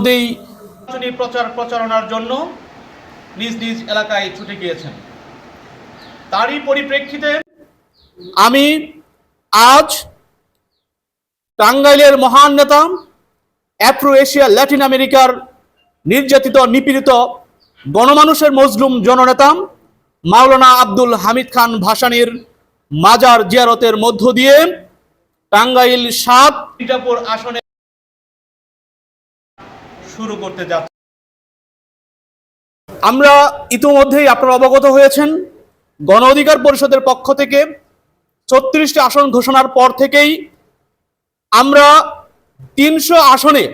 মধ্যেই প্রচার প্রচারণার জন্য নিজ নিজ এলাকায় ছুটে গিয়েছেন। তারই পরিপ্রেক্ষিতে আমি আজ টাঙ্গাইলের মহান নেতা অ্যাফ্রো এশিয়া ল্যাটিন আমেরিকার নির্যাতিত নিপীড়িত গণমানুষের মজলুম জননেতা মাওলানা আব্দুল হামিদ খান ভাসানির মাজার জিয়ারতের মধ্য দিয়ে টাঙ্গাইল সাত আসনে শুরু করতে যাচ্ছে। আমরা ইতিমধ্যেই আপনারা অবগত হয়েছেন গণ অধিকার পরিষদের পক্ষ থেকে ছত্রিশটি আসন ঘোষণার পর থেকেই আমরা তিনশো আসনে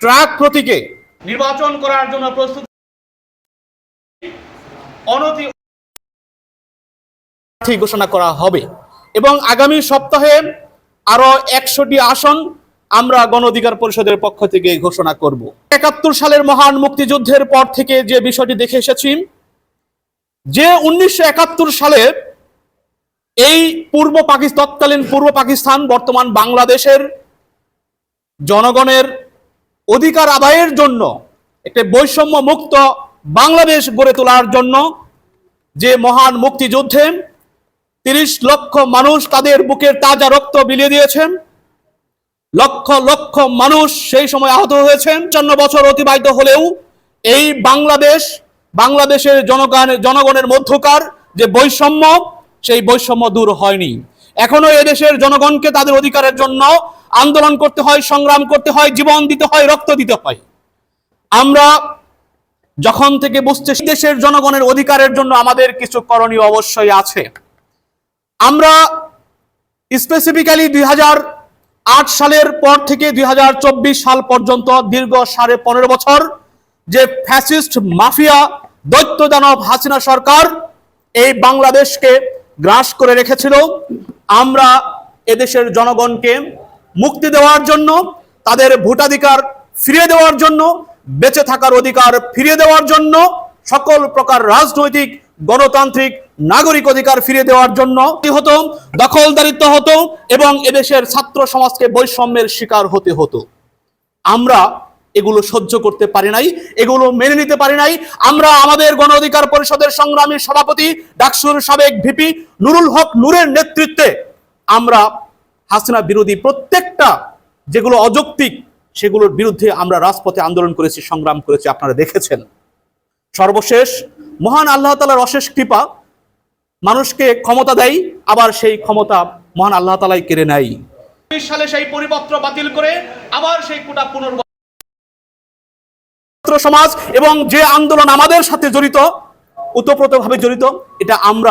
ট্রাক প্রতীকে নির্বাচন করার জন্য প্রস্তুত। অনতি ঘোষণা করা হবে। এবং আগামী সপ্তাহে আরও একশোটি আসন আমরা গণ অধিকার পরিষদের পক্ষ থেকে ঘোষণা করব। একাত্তর সালের মহান মুক্তিযুদ্ধের পর থেকে যে বিষয়টি দেখে এসেছি, যে উনিশশো একাত্তর সালে এই পূর্ব পাকিস্তান তৎকালীন পূর্ব পাকিস্তান, বর্তমান বাংলাদেশের জনগণের অধিকার আদায়ের জন্য, একটি বৈষম্য মুক্ত বাংলাদেশ গড়ে তোলার জন্য যে মহান মুক্তিযুদ্ধে তিরিশ লক্ষ মানুষ তাদের বুকের তাজা রক্ত বিলিয়ে দিয়েছেন লক্ষ লক্ষ মানুষ সেই সময় আহত হয়েছেন। চন্ন বছর অতিবাহিত হলেও এই বাংলাদেশ, বাংলাদেশের জনগণ, জনগণের মধ্যকার যে বৈষম্য, সেই বৈষম্য দূর হয়নি। এখনও এদেশের জনগণকে তাদের অধিকারের জন্য আন্দোলন করতে হয়, সংগ্রাম করতে হয়, জীবন দিতে হয়, রক্ত দিতে হয়। আমরা যখন থেকে বুঝতে দেশের জনগণের অধিকারের জন্য আমাদের কিছু করণীয় অবশ্যই আছে। আমরা স্পেসিফিক্যালি দুই হাজার আট সালের পর থেকে দু হাজার চব্বিশ সাল পর্যন্ত দীর্ঘ সাড়ে পনেরো বছর যে ফ্যাসিস্ট মাফিয়া দৈত্য দানব হাসিনা সরকার এই বাংলাদেশকে গ্রাস করে রেখেছিল, আমরা এদেশের জনগণকে মুক্তি দেওয়ার জন্য, তাদের ভোটাধিকার ফিরিয়ে দেওয়ার জন্য, বেঁচে থাকার অধিকার ফিরিয়ে দেওয়ার জন্য সকল প্রকার রাজনৈতিক, গণতান্ত্রিক নাগরিক অধিকার ফিরিয়ে দেওয়ার জন্য হতো? দখলদারিত্ব হতো এবং এদেশের ছাত্র সমাজকে বৈষম্যের শিকার হতে হতো। আমরা এগুলো সহ্য করতে পারি নাই, এগুলো মেনে নিতে পারি নাই। আমরা আমাদের গণ অধিকার পরিষদের সংগ্রামী সভাপতি, ডাকসুর সাবেক ভিপি নুরুল হক নূরের নেতৃত্বে আমরা হাসিনা বিরোধী প্রত্যেকটা যেগুলো অযৌক্তিক, সেগুলোর বিরুদ্ধে আমরা রাজপথে আন্দোলন করেছি, সংগ্রাম করেছি, আপনারা দেখেছেন। সর্বশেষ, মহান আল্লাহ তালার অশেষ কৃপা মানুষকে ক্ষমতা দেয় আবার সেই ক্ষমতা মহান আল্লাহ তালাই কেড়ে নেয়। উনিশ সালে সেই পরিপত্র বাতিল করে আবার সেই কোটা পুনর্ব সমাজ এবং যে আন্দোলন আমাদের সাথে জড়িত ওতপ্রোতভাবে জড়িত এটা আমরা